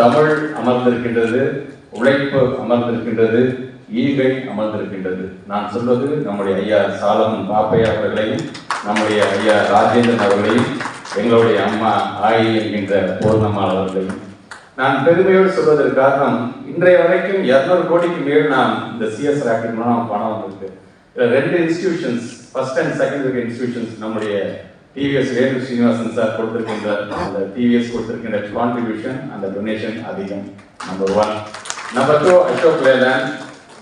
தமிழ் அமர்ந்திருக்கின்றது உழைப்பு அமர்ந்திருக்கின்றது ஈகை அமர்ந்திருக்கின்றது. நான் சொல்வது நம்முடைய ஐயா சாலமன் பாப்பையா அவர்களையும் நம்முடைய ஐயா ராஜேந்திரன் அவர்களையும் எங்களுடைய அம்மா ஆயி என்கின்ற பூர்ணம்மாள் அவர்களையும். நான் பெருமையோடு சொல்வதற்கு காரணம் இன்றைய வரைக்கும் இரநூறு கோடிக்கு மேல் நாம் இந்த சிஎஸ் ராக்கெட் மூலம் பணம் வந்திருக்கு. ரெண்டு institutions first and second institutions நம்முடைய டிவிஎஸ் வேலு ஸ்ரீனிவாசன் சார் கொடுத்திருக்கின்ற அந்த டிவிஎஸ் கொடுத்திருக்கின்ற கான்ட்ரிபியூஷன் அந்த டொனேஷன் அதிகம். Number one number two Ashok Leyland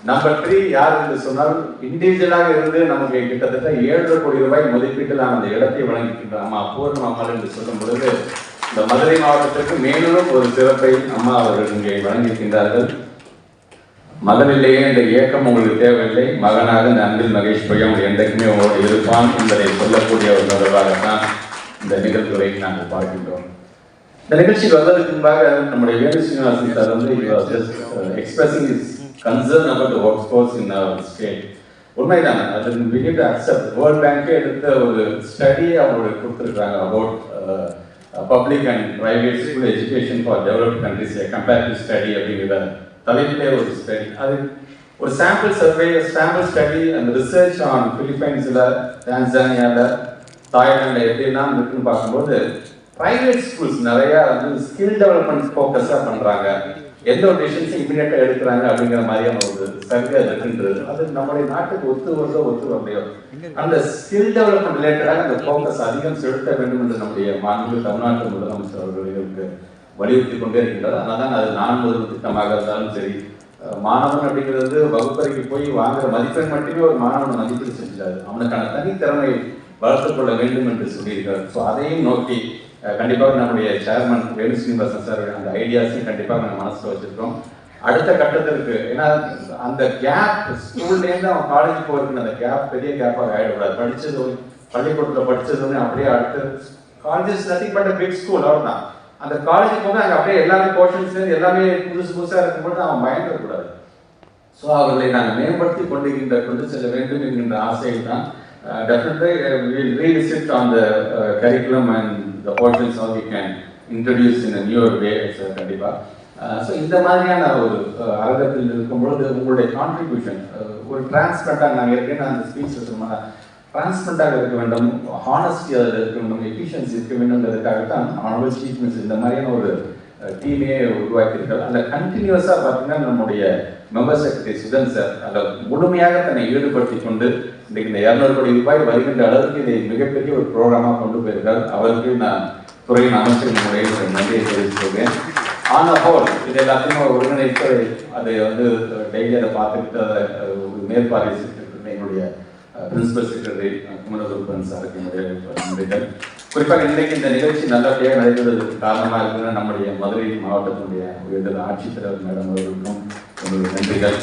number three யார் என்று சொன்னால் இண்டிவிஜுவலாக இருந்து நமக்கு கிட்டத்தட்ட ஏழரை கோடி ரூபாய் மதிப்பீட்டில் நாம் அந்த இடத்தை வழங்கிக்கின்ற அம்மா பூர்ணம் அம்மாள் என்று சொல்லும் பொழுது இந்த மதுரை மாவட்டத்திற்கு மேலும் ஒரு சிறப்பை அம்மா அவர்கள் இங்கே வழங்கியிருக்கின்றார்கள். மதமில்லையே இந்த இயக்கம் உங்களுக்கு தேவையில்லை. மகனாக இந்த அன்பில் மகேஷ் பையன் என்றைக்குமே உங்களோடு இருப்பான் என்பதை சொல்லக்கூடிய ஒரு தொடர்பாகத்தான் இந்த நிகழ்வுகளை நாங்கள் பார்க்கின்றோம். இந்த நிகழ்ச்சிக்கு வந்ததுக்கு முன்பாக நம்முடைய வேணு சீனிவாசன் சார் வந்து expressing is concern about work force in our state உண்மைதான். அது பிகின் டு அக்செப்ட் வேர்ல்ட் பேங்கே எடுத்த ஒரு ஸ்டடியை அவங்களுக்கு கொடுத்துருக்காங்க about public and private school education for developed countries comparative study அப்படிங்கிற தலைப்பிலே ஒரு ஸ்டடி அது ஒரு சாம்பிள் சர்வே சாம்பிள் ஸ்டடி அந்த ரிசர்ச் ஆன் பிலிப்பைன்ஸில் டான்சானியாவில் தாய்லாண்டில் எப்படிலாம் இருக்குன்னு பார்க்கும்போது பிரைவேட் ஸ்கூல்ஸ் நிறைய வந்து ஸ்கில் டெவலப்மெண்ட் ஃபோக்கஸாக பண்ணுறாங்க எந்த ஒரு டிசிஷன்ஸும் இமீடியட்டாக எடுக்கிறாங்க அப்படிங்கிற மாதிரியான ஒரு சர்வே இருக்குன்றது. அது நம்முடைய நாட்டுக்கு ஒத்து வருதோ ஒத்து வரலையோ. அந்த ஸ்கில் டெவலப்மெண்ட் ரிலேட்டடாக அந்த ஃபோக்கஸ் அதிகம் செலுத்த வேண்டும் என்று நம்முடைய மாநில தமிழ்நாட்டு முதலமைச்சர் அவர்களுக்கு வலியுறுத்தி கொண்டே இருக்கின்றது. அதனால தான் அது நான் ஒரு திட்டமாக இருந்தாலும் சரி மாணவன் அப்படிங்கிறது வகுப்பறைக்கு போய் வாங்குற மதிப்பெண் மட்டுமே ஒரு மாணவன் மதிப்பீடு செஞ்சாரு அவனுக்கான தனித்திறமை வளர்த்துக் கொள்ள வேண்டும் என்று சொல்லியிருக்கார் ஸோ அதையும் நோக்கி கண்டிப்பாக நம்முடைய சேர்மன் வேணு ஸ்ரீனிவாசன் சார் அந்த ஐடியாஸையும் கண்டிப்பாக நம்ம மனசில் வச்சிருக்கோம் அடுத்த கட்டத்திற்கு ஏன்னா அந்த கேப் ஸ்கூல்லேருந்து அவன் காலேஜ் போகிறதுக்கு அந்த கேப் பெரிய கேப்பாக ஆகிடக்கூடாது படித்தது பள்ளிக்கூடத்தில் படிச்சதுன்னு அப்படியே அடுத்து college nothing but big school அவ்வளோதான் அந்த காலேஜுக்கு போது அங்கே அப்படியே எல்லாமே போர்ஷன்ஸ் எல்லாமே புதுசு புதுசாக இருக்கும்போது அவன் பயந்துடக்கூடாது ஸோ அவர்களை நாங்கள் மேம்படுத்தி கொண்டிருக்கின்ற கொண்டு செல்ல வேண்டும் என்கின்ற ஆசையில் தான் definitely will revisit on the curriculum and the portions of you can introduce in newer way கண்டிப்பாக ஸோ இந்த மாதிரியான ஒரு uh, அரங்கத்தில் இருக்கும் பொழுது உங்களுடைய கான்ட்ரிபியூஷன் uh, ஒரு டிரான்ஸ்பரண்டாக நாங்கள் ஏற்கனவே அந்த ஸ்பீச் சொன்னோம்னா டிரான்ஸ்பரண்டாக இருக்க வேண்டும் ஹானஸ்டி அதில் இருக்க வேண்டும் எஃபிஷியன்சி இருக்க வேண்டும்ன்றதுக்காகத்தான் ஆனவல் சீஃப் மினிஸ்டர் இந்த மாதிரியான ஒரு டீமே உருவாக்கியிருக்காரு. அந்த கண்டினியூஸாக பார்த்தீங்கன்னா நம்முடைய மெம்பர் செக்ரட்டரி சுதன் சார் அதில் முழுமையாக தன்னை ஈடுபடுத்தி கொண்டு இன்றைக்கு இந்த இரநூறு கோடி ரூபாய் வருகின்ற அளவுக்கு இதை மிகப்பெரிய ஒரு ப்ரோக்ராமாக கொண்டு போயிருக்கார். அவருக்கு நான் துறையின் அமைச்சரின் முறையில் நன்றியை தெரிவித்துள்ளேன் ஆன் அ ஹோல் இது எல்லாத்தையும் ஒருங்கிணைத்து அதை வந்து டெய்லி அதை பார்த்துக்கிட்டு அதை மேற்பார்வை செய்திருக்கிற எங்களுடைய பிரின்சிபல் செக்ரட்டரி குமரகுருப்பன் சாருக்கு என்னுடைய நன்றிகள் குறிப்பாக இன்றைக்கு இந்த நிகழ்ச்சி நல்லபடியாக நடைபெறுவதற்கு காரணமாக இருக்குன்னா நம்முடைய மதுரை மாவட்டத்தினுடைய உயர்ந்த ஆட்சித்தலைவர் மேடம் அவர்களுக்கும் உங்களுக்கு நன்றிகள்.